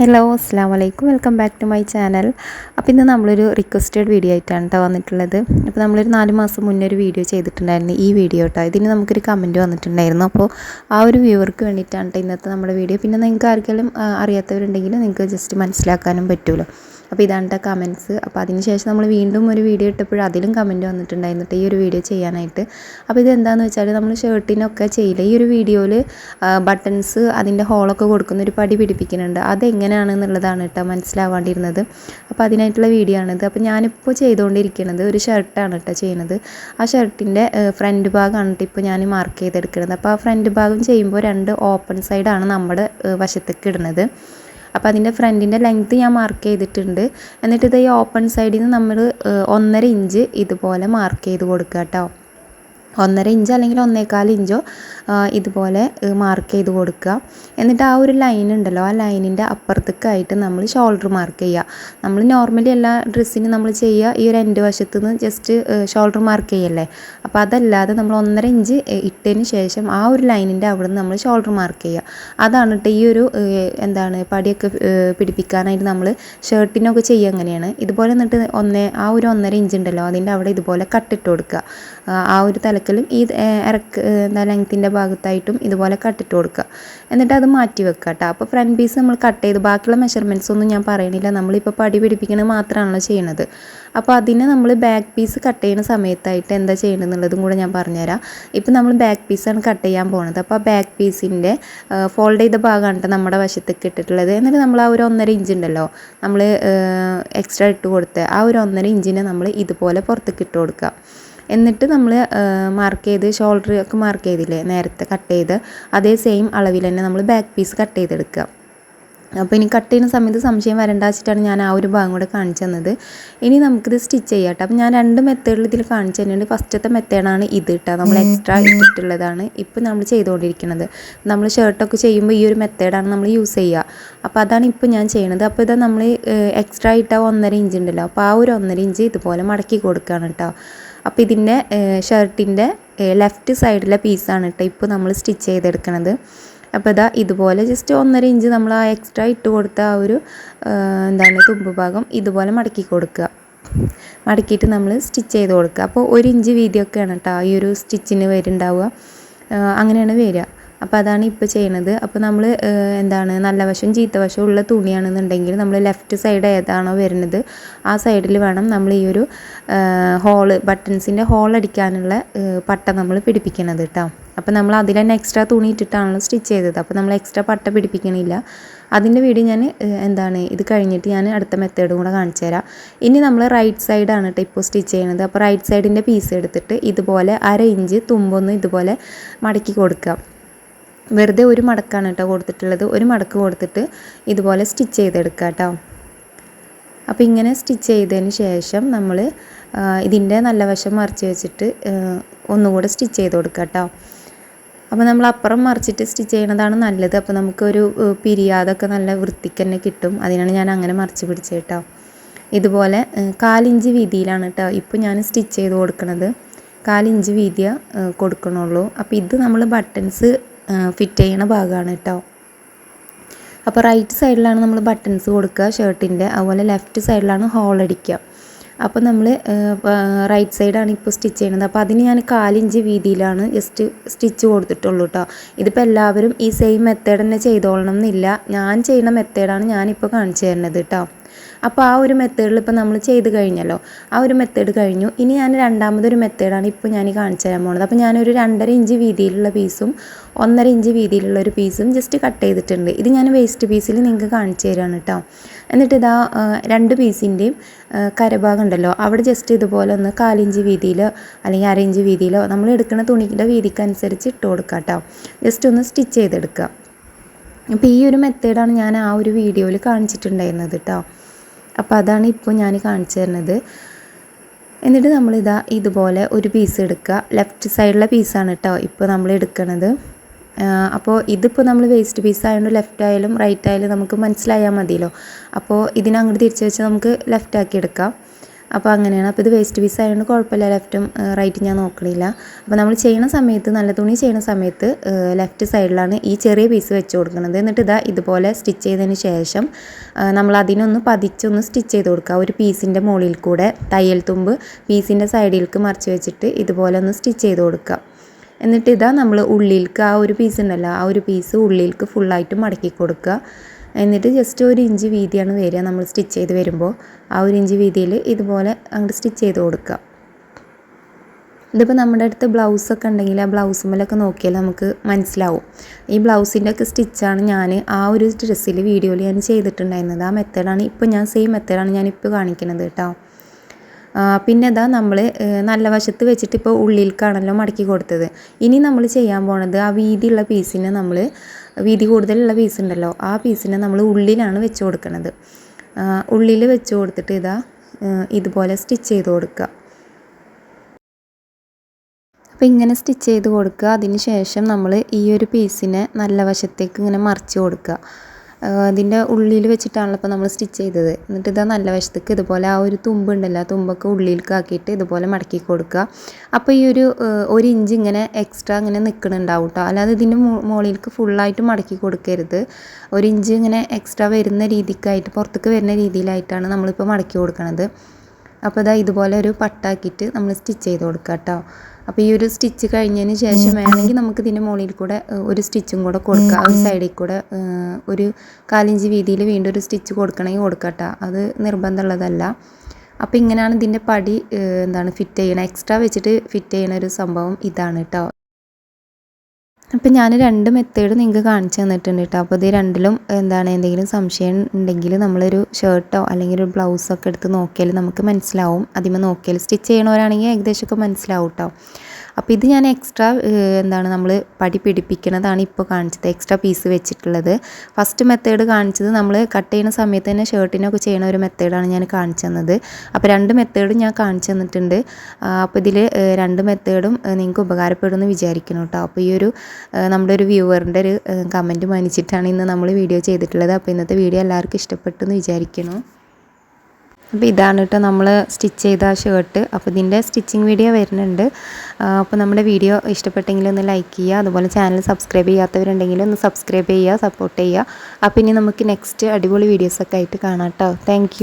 Hello അസ്സാം വലൈക്കും welcome back to my channel അപ്പോൾ ഇന്ന് നമ്മളൊരു റിക്വസ്റ്റഡ് വീഡിയോ ആയിട്ടാണ് കേട്ടോ വന്നിട്ടുള്ളത്. അപ്പോൾ നമ്മളൊരു നാല് മാസം മുന്നേ ഒരു വീഡിയോ ചെയ്തിട്ടുണ്ടായിരുന്നു ഈ വീഡിയോ കേട്ടോ ഇതിന് നമുക്കൊരു കമന്റ് വന്നിട്ടുണ്ടായിരുന്നു. അപ്പോൾ ആ ഒരു വ്യൂവർക്ക് വേണ്ടിയിട്ടാണ് കേട്ടോ ഇന്നത്തെ നമ്മുടെ വീഡിയോ പിന്നെ നിങ്ങൾക്ക് ആർക്കെങ്കിലും അറിയാത്തവരുണ്ടെങ്കിൽ നിങ്ങൾക്ക് ജസ്റ്റ് മനസ്സിലാക്കാനും പറ്റുമല്ലോ അപ്പോൾ ഇതാണ് കേട്ടോ കമന്റ്സ് അപ്പോൾ അതിന് ശേഷം നമ്മൾ വീണ്ടും ഒരു വീഡിയോ ഇട്ടപ്പോൾ അതിലും കമന്റ് വന്നിട്ടുണ്ടായിരുന്നു ട്ടോ ഈ ഒരു വീഡിയോ ചെയ്യാനായിട്ട്. അപ്പോൾ ഇത് എന്താണെന്ന് വെച്ചാൽ നമ്മൾ ഷർട്ടിനൊക്കെ ചെയ്യില്ല? ഈ ഒരു വീഡിയോയിൽ ബട്ടൺസ് അതിന്റെ ഹോളൊക്കെ കൊടുക്കുന്ന ഒരു പടി പിടിപ്പിക്കുന്നുണ്ട്. അതെങ്ങനെയാണെന്നുള്ളതാണ് കേട്ടോ മനസ്സിലാവാണ്ടിരുന്നത്. അപ്പോൾ അതിനായിട്ടുള്ള വീഡിയോ ആണിത്. അപ്പോൾ ഞാനിപ്പോൾ ചെയ്തുകൊണ്ടിരിക്കുന്നത് ഒരു ഷർട്ടാണ് കേട്ടോ ചെയ്യുന്നത്. ആ ഷർട്ടിന്റെ ഫ്രണ്ട് ഭാഗമാണ് കേട്ടോ ഇപ്പോൾ ഞാൻ മാർക്ക് ചെയ്തെടുക്കുന്നത്. അപ്പോൾ ആ ഫ്രണ്ട് ഭാഗം ചെയ്യുമ്പോൾ രണ്ട് ഓപ്പൺ സൈഡാണ് നമ്മുടെ വശത്തേക്ക് ഇടുന്നത്. അപ്പോൾ അതിന്റെ ഫ്രണ്ടിന്റെ ലെങ്ത്ത് ഞാൻ മാർക്ക് ചെയ്തിട്ടുണ്ട്. എന്നിട്ട് ഇത് ഈ ഓപ്പൺ സൈഡിൽ നിന്ന് നമ്മൾ ഒന്നര ഇഞ്ച് ഇതുപോലെ മാർക്ക് ചെയ്ത് കൊടുക്കുക കേട്ടോ ഒന്നര ഇഞ്ച് അല്ലെങ്കിൽ ഒന്നേകാൽ ഇഞ്ചോ ഇതുപോലെ മാർക്ക് ചെയ്ത് കൊടുക്കുക. എന്നിട്ട് ആ ഒരു ലൈൻ ഉണ്ടല്ലോ ആ ലൈനിന്റെ അപ്പുറത്തേക്കായിട്ട് നമ്മൾ ഷോൾഡർ മാർക്ക് ചെയ്യുക. നമ്മൾ നോർമലി എല്ലാ ഡ്രസ്സിനും നമ്മൾ ചെയ്യുക ഈ ഒരു എന്റെ വശത്തു നിന്ന് ജസ്റ്റ് ഷോൾഡർ മാർക്ക് ചെയ്യല്ലേ? അപ്പോൾ അതല്ലാതെ നമ്മൾ ഒന്നര ഇഞ്ച് ഇട്ടതിന് ശേഷം ആ ഒരു ലൈനിന്റെ അവിടെ നിന്ന് നമ്മൾ ഷോൾഡർ മാർക്ക് ചെയ്യുക. അതാണ് ഈ ഒരു എന്താണ് പടിയൊക്കെ പിടിപ്പിക്കാനായിട്ട് നമ്മൾ ഷർട്ടിനൊക്കെ ചെയ്യുക അങ്ങനെയാണ്. ഇതുപോലെ എന്നിട്ട് ഒന്നേ ആ ഒരു ഒന്നര ഇഞ്ച് ഉണ്ടല്ലോ അതിന്റെ അവിടെ ഇതുപോലെ കട്ടിട്ട് കൊടുക്കുക. ആ, ഒരു ഒരു തലക്കലും ഈ ഇറക്ക് എന്താ ലെങ്ത്തിന്റെ ഭാഗത്തായിട്ടും ഇതുപോലെ കട്ടിട്ട് കൊടുക്കുക. എന്നിട്ട് അത് മാറ്റി വെക്കുക കേട്ടോ. അപ്പോൾ ഫ്രണ്ട് പീസ് നമ്മൾ കട്ട് ചെയ്ത് ബാക്കിയുള്ള മെഷർമെന്റ്സ് ഒന്നും ഞാൻ പറയണില്ല നമ്മളിപ്പോൾ പടി പിടിപ്പിക്കണത് മാത്രമാണല്ലോ ചെയ്യണത് അപ്പോൾ അതിനെ നമ്മൾ ബാക്ക് പീസ് കട്ട് ചെയ്യുന്ന സമയത്തായിട്ട് എന്താ ചെയ്യണമെന്നുള്ളതും കൂടെ ഞാൻ പറഞ്ഞുതരാം. ഇപ്പോൾ നമ്മൾ ബാക്ക് പീസാണ് കട്ട് ചെയ്യാൻ പോകുന്നത് അപ്പോൾ ആ ബാക്ക് പീസിന്റെ ഫോൾഡ് ചെയ്ത ഭാഗമാണ് നമ്മുടെ വശത്തേക്ക് ഇട്ടിട്ടുള്ളത്. എന്നിട്ട് നമ്മൾ ആ ഒരു ഒന്നര ഇഞ്ച് ഉണ്ടല്ലോ നമ്മൾ എക്സ്ട്രാ ഇട്ട് കൊടുത്ത് ആ ഒരു ഒന്നര ഇഞ്ചിനെ നമ്മൾ ഇതുപോലെ പുറത്തേക്ക് ഇട്ട് കൊടുക്കുക. എന്നിട്ട് നമ്മൾ മാർക്ക് ചെയ്ത് ഷോൾഡർ ഒക്കെ മാർക്ക് ചെയ്തില്ലേ നേരത്തെ കട്ട് ചെയ്ത് അതേ സെയിം അളവിൽ തന്നെ നമ്മൾ ബാക്ക് പീസ് കട്ട് ചെയ്തെടുക്കുക. അപ്പോൾ ഇനി കട്ട് ചെയ്യുന്ന സമയത്ത് സംശയം വരണ്ട വെച്ചിട്ടാണ് ഞാൻ ആ ഒരു ഭാഗം കൂടെ കാണിച്ചു തന്നത്. ഇനി നമുക്കിത് സ്റ്റിച്ച് ചെയ്യാം കേട്ടോ. അപ്പോൾ ഞാൻ രണ്ട് മെത്തേഡിൽ ഇതിൽ കാണിച്ചു തന്നെയുണ്ട് ഫസ്റ്റത്തെ മെത്തേഡാണ് ഇത് കേട്ടോ. നമ്മൾ എക്സ്ട്രാ ഇട്ടിട്ടുള്ളതാണ്. ഇപ്പോൾ നമ്മൾ ചെയ്തുകൊണ്ടിരിക്കുന്നത് നമ്മൾ ഷർട്ടൊക്കെ ചെയ്യുമ്പോൾ ഈ ഒരു മെത്തേഡാണ് നമ്മൾ യൂസ് ചെയ്യുക. അപ്പോൾ അതാണ് ഇപ്പോൾ ഞാൻ ചെയ്യണത്. അപ്പോൾ ഇതാ നമ്മൾ എക്സ്ട്രാ ഇട്ട ഒന്നര ഇഞ്ച് ഉണ്ടല്ലോ. അപ്പോൾ ആ ഒരു ഒന്നര ഇഞ്ച് ഇതുപോലെ മടക്കി കൊടുക്കുകയാണ് കേട്ടോ. അപ്പോൾ ഇതിന്റെ ഷർട്ടിന്റെ ലെഫ്റ്റ് സൈഡിലെ പീസാണ് കേട്ടോ ഇപ്പോൾ നമ്മൾ സ്റ്റിച്ച് ചെയ്തെടുക്കണത്. അപ്പോൾ ഇതാ ഇതുപോലെ ജസ്റ്റ് ഒന്നര ഇഞ്ച് നമ്മൾ ആ എക്സ്ട്രാ ഇട്ട് കൊടുത്ത ആ ഒരു എന്താണ് തുമ്പ് ഭാഗം ഇതുപോലെ മടക്കി കൊടുക്കുക. മടക്കിയിട്ട് നമ്മൾ സ്റ്റിച്ച് ചെയ്ത് കൊടുക്കുക. അപ്പോൾ ഒരു ഇഞ്ച് വീതിയൊക്കെയാണ് കേട്ടോ ഈ ഒരു സ്റ്റിച്ചിന് വരുന്നുണ്ടാവുക. അങ്ങനെയാണ് വരിക. അപ്പോൾ അതാണ് ഇപ്പോൾ ചെയ്യണത്. അപ്പോൾ നമ്മൾ എന്താണ് നല്ല വശം ചീത്ത വശം ഉള്ള തുണിയാണെന്നുണ്ടെങ്കിൽ നമ്മൾ ലെഫ്റ്റ് സൈഡ് ഏതാണോ വരുന്നത് ആ സൈഡിൽ വേണം നമ്മൾ ഈ ഒരു ഹോൾ ബട്ടൺസിന്റെ ഹോൾ അടിക്കാനുള്ള പട്ട നമ്മൾ പിടിപ്പിക്കണത് കേട്ടോ അപ്പോൾ നമ്മൾ അതിൽ തന്നെ എക്സ്ട്രാ തുണി ഇട്ടിട്ടാണല്ലോ സ്റ്റിച്ച് ചെയ്തത്. അപ്പോൾ നമ്മൾ എക്സ്ട്രാ പട്ട പിടിപ്പിക്കണില്ല. അതിന്റെ വീഡിയോ ഞാൻ എന്താണ് ഇത് കഴിഞ്ഞിട്ട് ഞാൻ അടുത്ത മെത്തേഡും കൂടെ കാണിച്ചു തരാം. ഇനി നമ്മൾ റൈറ്റ് സൈഡാണ് കേട്ടോ ഇപ്പോൾ സ്റ്റിച്ച് ചെയ്യണത്. അപ്പോൾ റൈറ്റ് സൈഡിന്റെ പീസ് എടുത്തിട്ട് ഇതുപോലെ അര ഇഞ്ച് തുമ്പൊന്ന് ഇതുപോലെ മടക്കി കൊടുക്കുക. വെറുതെ ഒരു മടക്കാണ് കേട്ടോ കൊടുത്തിട്ടുള്ളത്. ഒരു മടക്ക് കൊടുത്തിട്ട് ഇതുപോലെ സ്റ്റിച്ച് ചെയ്തെടുക്കുക കേട്ടോ അപ്പോൾ ഇങ്ങനെ സ്റ്റിച്ച് ചെയ്തതിന് ശേഷം നമ്മൾ ഇതിന്റെ നല്ല വശം മറിച്ച് വെച്ചിട്ട് ഒന്നുകൂടെ സ്റ്റിച്ച് ചെയ്ത് കൊടുക്കുക കേട്ടോ അപ്പോൾ നമ്മൾ അപ്പുറം മറിച്ചിട്ട് സ്റ്റിച്ച് ചെയ്യണതാണ് നല്ലത്. അപ്പോൾ നമുക്കൊരു പിരിയാതൊക്കെ നല്ല വൃത്തിക്ക് തന്നെ കിട്ടും. അതിനാണ് ഞാൻ അങ്ങനെ മറിച്ച് പിടിച്ചത് കേട്ടോ ഇതുപോലെ കാലിഞ്ച് വീതിയിലാണ് കേട്ടോ ഇപ്പോൾ ഞാൻ സ്റ്റിച്ച് ചെയ്ത് കൊടുക്കുന്നത് കാലിഞ്ച് വീതിയ കൊടുക്കണുള്ളൂ. അപ്പോൾ ഇത് നമ്മൾ ബട്ടൺസ് ഫിറ്റ് ചെയ്യണ ഭാഗമാണ് കേട്ടോ അപ്പോൾ റൈറ്റ് സൈഡിലാണ് നമ്മൾ ബട്ടൺസ് കൊടുക്കുക ഷർട്ടിന്റെ അതുപോലെ ലെഫ്റ്റ് സൈഡിലാണ് ഹോൾ അടിക്കുക. അപ്പോൾ നമ്മൾ റൈറ്റ് സൈഡാണ് ഇപ്പോൾ സ്റ്റിച്ച് ചെയ്യുന്നത്. അപ്പോൾ അതിന് ഞാൻ കാലിഞ്ച് വീതിയിലാണ് ജസ്റ്റ് സ്റ്റിച്ച് കൊടുത്തിട്ടുള്ളൂ കേട്ടോ ഇതിപ്പോൾ എല്ലാവരും ഈ സെയിം മെത്തേഡ് തന്നെ ചെയ്തോളണം എന്നില്ല. ഞാൻ ചെയ്യുന്ന മെത്തേഡാണ് ഞാനിപ്പോൾ കാണിച്ചു തരുന്നത് കേട്ടോ അപ്പോൾ ആ ഒരു മെത്തേഡിൽ ഇപ്പോൾ നമ്മൾ ചെയ്ത് കഴിഞ്ഞല്ലോ. ആ ഒരു മെത്തേഡ് കഴിഞ്ഞു. ഇനി ഞാൻ രണ്ടാമതൊരു മെത്തേഡാണ് ഇപ്പോൾ ഞാൻ കാണിച്ചു തരാൻ പോകുന്നത് അപ്പോൾ ഞാനൊരു രണ്ടര ഇഞ്ച് വീതിയിലുള്ള പീസും ഒന്നര ഇഞ്ച് വീതിയിലുള്ള ഒരു പീസും ജസ്റ്റ് കട്ട് ചെയ്തിട്ടുണ്ട്. ഇത് ഞാൻ വേസ്റ്റ് പീസിൽ നിങ്ങൾക്ക് കാണിച്ചു തരാണ് കേട്ടോ എന്നിട്ട് ഇതാ രണ്ട് പീസിന്റെയും കരഭാഗം ഉണ്ടല്ലോ. അവിടെ ജസ്റ്റ് ഇതുപോലെ ഒന്ന് കാലിഞ്ച് വീതിയിലോ അല്ലെങ്കിൽ അര ഇഞ്ച് വീതിയിലോ നമ്മൾ എടുക്കുന്ന തുണിയുടെ വീതിക്കനുസരിച്ച് ഇട്ട് കൊടുക്കുക കേട്ടോ ജസ്റ്റ് ഒന്ന് സ്റ്റിച്ച് ചെയ്തെടുക്കുക അപ്പോൾ ഈ ഒരു മെത്തേഡാണ് ഞാൻ ആ ഒരു വീഡിയോയിൽ കാണിച്ചിട്ടുണ്ടായിരുന്നത് കേട്ടോ അപ്പോൾ അതാണ് ഇപ്പോൾ ഞാൻ കാണിച്ചു തരുന്നത്. എന്നിട്ട് നമ്മളിതാ ഇതുപോലെ ഒരു പീസ് എടുക്കുക ലെഫ്റ്റ് സൈഡിലെ പീസാണ് കേട്ടോ ഇപ്പോൾ നമ്മൾ എടുക്കണത്. അപ്പോൾ ഇതിപ്പോൾ നമ്മൾ വേസ്റ്റ് പീസ് ആയതുകൊണ്ട് ലെഫ്റ്റ് ആയാലും റൈറ്റ് ആയാലും നമുക്ക് മനസ്സിലായാൽ മതിയല്ലോ. അപ്പോൾ ഇതിനങ്ങോട്ട് തിരിച്ച് വെച്ച് നമുക്ക് ലെഫ്റ്റ് ആക്കി എടുക്കാം. അപ്പോൾ അങ്ങനെയാണ്. അപ്പോൾ ഇത് വേസ്റ്റ് പീസ് ആയതുകൊണ്ട് കുഴപ്പമില്ല. ലെഫ്റ്റും റൈറ്റും ഞാൻ നോക്കണില്ല. അപ്പോൾ നമ്മൾ ചെയ്യുന്ന സമയത്ത് നല്ല തുണി ചെയ്യുന്ന സമയത്ത് ലെഫ്റ്റ് സൈഡിലാണ് ഈ ചെറിയ പീസ് വെച്ച് കൊടുക്കുന്നത് എന്നിട്ട് ഇതാ ഇതുപോലെ സ്റ്റിച്ച് ചെയ്തതിന് ശേഷം നമ്മൾ അതിനൊന്ന് പതിച്ചൊന്ന് സ്റ്റിച്ച് ചെയ്ത് കൊടുക്കുക. ഒരു പീസിന്റെ മുകളിൽ കൂടെ തയ്യൽ തുമ്പ് പീസിന്റെ സൈഡിലേക്ക് മറിച്ച് വെച്ചിട്ട് ഇതുപോലെ ഒന്ന് സ്റ്റിച്ച് ചെയ്ത് കൊടുക്കുക. എന്നിട്ട് ഇതാ നമ്മൾ ഉള്ളിലേക്ക് ആ ഒരു പീസ് ഉണ്ടല്ലോ ആ ഒരു പീസ് ഉള്ളിലേക്ക് ഫുള്ളായിട്ട് മടക്കി കൊടുക്കുക. എന്നിട്ട് ജസ്റ്റ് ഒരു ഇഞ്ച് വീതിയാണ് വരിക. നമ്മൾ സ്റ്റിച്ച് ചെയ്ത് വരുമ്പോൾ ആ ഒരു ഇഞ്ച് വീതിയിൽ ഇതുപോലെ അങ്ങോട്ട് സ്റ്റിച്ച് ചെയ്ത് കൊടുക്കുക. ഇതിപ്പോൾ നമ്മുടെ അടുത്ത് ബ്ലൗസൊക്കെ ഉണ്ടെങ്കിൽ ആ ബ്ലൗസ് മേലൊക്കെ നോക്കിയാൽ നമുക്ക് മനസ്സിലാവും. ഈ ബ്ലൗസിന്റെ ഒക്കെ സ്റ്റിച്ചാണ് ഞാൻ ആ ഒരു ഡ്രസ്സിൽ വീഡിയോയിൽ ഞാൻ ചെയ്തിട്ടുണ്ടായിരുന്നത്. ആ മെത്തേഡാണ് ഇപ്പോൾ ഞാൻ സെയിം മെത്തേഡാണ് ഞാനിപ്പോൾ കാണിക്കുന്നത് കേട്ടോ. പിന്നെ ഇതാ നമ്മൾ നല്ല വശത്ത് വെച്ചിട്ട് ഇപ്പോൾ ഉള്ളിലേക്കാണല്ലോ മടക്കി കൊടുത്തത്. ഇനി നമ്മൾ ചെയ്യാൻ പോണത് ആ വീതിയുള്ള പീസിനെ നമ്മൾ വീതി കൂടുതലുള്ള പീസ് ഉണ്ടല്ലോ ആ പീസിനെ നമ്മൾ ഉള്ളിലാണ് വെച്ച് കൊടുക്കുന്നത് ഉള്ളിൽ വെച്ച് കൊടുത്തിട്ട് ഇതാ ഇതുപോലെ സ്റ്റിച്ച് ചെയ്ത് കൊടുക്കുക അപ്പോൾ ഇങ്ങനെ സ്റ്റിച്ച് ചെയ്ത് കൊടുക്കുക അതിന് ശേഷം നമ്മൾ ഈ ഒരു പീസിനെ നല്ല വശത്തേക്ക് ഇങ്ങനെ മറിച്ച് കൊടുക്കുക അതിന്റെ ഉള്ളിൽ വെച്ചിട്ടാണല്ലോ ഇപ്പോൾ നമ്മൾ സ്റ്റിച്ച് ചെയ്തത്. എന്നിട്ട് ഇതാ നല്ല വശത്തേക്ക് ഇതുപോലെ ആ ഒരു തുമ്പുണ്ടല്ലോ ആ തുമ്പൊക്കെ ഉള്ളിലേക്ക് ആക്കിയിട്ട് ഇതുപോലെ മടക്കി കൊടുക്കുക. അപ്പോൾ ഈ ഒരു ഒരു ഇഞ്ച് ഇങ്ങനെ എക്സ്ട്രാ ഇങ്ങനെ നിൽക്കണുണ്ടാവും കേട്ടോ അല്ലാതെ ഇതിന്റെ മുകളിലേക്ക് ഫുള്ളായിട്ട് മടക്കി കൊടുക്കരുത്. ഒരു ഇഞ്ച് ഇങ്ങനെ എക്സ്ട്രാ വരുന്ന രീതിക്കായിട്ട് പുറത്തേക്ക് വരുന്ന രീതിയിലായിട്ടാണ് നമ്മളിപ്പോൾ മടക്കി കൊടുക്കണത്. അപ്പോൾ ഇതാ ഇതുപോലെ ഒരു പട്ടാക്കിയിട്ട് നമ്മൾ സ്റ്റിച്ച് ചെയ്ത് കൊടുക്കുക കേട്ടോ. അപ്പോൾ ഈ ഒരു സ്റ്റിച്ച് കഴിഞ്ഞതിന് ശേഷം വേണമെങ്കിൽ നമുക്ക് ഇതിന്റെ മുകളിൽ കൂടെ ഒരു സ്റ്റിച്ചും കൂടെ കൊടുക്കാം. ഒരു സൈഡിൽ കൂടെ ഒരു കാലിഞ്ച് വീതിയിൽ വീണ്ടും ഒരു സ്റ്റിച്ച് കൊടുക്കണമെങ്കിൽ കൊടുക്കട്ടോ അത് നിർബന്ധമുള്ളതല്ല. അപ്പോൾ ഇങ്ങനെയാണ് ഇതിന്റെ പടി എന്താണ് ഫിറ്റ് ചെയ്യണം എക്സ്ട്രാ വെച്ചിട്ട് ഫിറ്റ് ചെയ്യണ ഒരു സംഭവം ഇതാണ് കേട്ടോ. അപ്പം ഞാൻ രണ്ട് മെത്തേഡ് നിങ്ങൾക്ക് കാണിച്ചു തന്നിട്ടുണ്ട് കേട്ടോ അപ്പോൾ ഇത് രണ്ടിലും എന്താണ് എന്തെങ്കിലും സംശയം ഉണ്ടെങ്കിൽ നമ്മളൊരു ഷർട്ടോ അല്ലെങ്കിൽ ഒരു ബ്ലൗസൊക്കെ എടുത്ത് നോക്കിയാൽ നമുക്ക് മനസ്സിലാവും. അതിമ നോക്കിയാൽ സ്റ്റിച്ച് ചെയ്യണവരാണെങ്കിൽ ഏകദേശമൊക്കെ മനസ്സിലാവും കേട്ടോ അപ്പോൾ ഇത് ഞാൻ എക്സ്ട്രാ എന്താണ് നമ്മൾ പടി പിടിപ്പിക്കുന്നതാണ് ഇപ്പോൾ കാണിച്ചത്. എക്സ്ട്രാ പീസ് വെച്ചിട്ടുള്ളത്. ഫസ്റ്റ് മെത്തേഡ് കാണിച്ചത് നമ്മൾ കട്ട് ചെയ്യുന്ന സമയത്ത് തന്നെ ഷർട്ടിനൊക്കെ ചെയ്യുന്ന ഒരു മെത്തേഡാണ് ഞാൻ കാണിച്ചു തന്നത്. അപ്പോൾ രണ്ട് മെത്തേഡും ഞാൻ കാണിച്ചു തന്നിട്ടുണ്ട്. അപ്പോൾ ഇതിൽ രണ്ട് മെത്തേഡും നിങ്ങൾക്ക് ഉപകാരപ്പെടുമെന്ന് വിചാരിക്കണം കേട്ടോ. അപ്പോൾ ഈ ഒരു നമ്മുടെ ഒരു വ്യൂവറിന്റെ ഒരു കമന്റ് മാനിച്ചിട്ടാണ് ഇന്ന് നമ്മൾ വീഡിയോ ചെയ്തിട്ടുള്ളത്. അപ്പോൾ ഇന്നത്തെ വീഡിയോ എല്ലാവർക്കും ഇഷ്ടപ്പെട്ടു എന്ന് വിചാരിക്കുന്നു. അപ്പോൾ ഇതാണ് കേട്ടോ നമ്മൾ സ്റ്റിച്ച് ചെയ്ത ഷർട്ട് അപ്പോൾ ഇതിന്റെ സ്റ്റിച്ചിങ് വീഡിയോ വരുന്നുണ്ട്. അപ്പോൾ നമ്മുടെ വീഡിയോ ഇഷ്ടപ്പെട്ടെങ്കിൽ ഒന്ന് ലൈക്ക് ചെയ്യുക. അതുപോലെ ചാനൽ സബ്സ്ക്രൈബ് ചെയ്യാത്തവരുണ്ടെങ്കിൽ ഒന്ന് സബ്സ്ക്രൈബ് ചെയ്യുക സപ്പോർട്ട് ചെയ്യുക. അപ്പോൾ ഇനി നമുക്ക് നെക്സ്റ്റ് അടിപൊളി വീഡിയോസൊക്കെ ആയിട്ട് കാണാം കേട്ടോ. താങ്ക്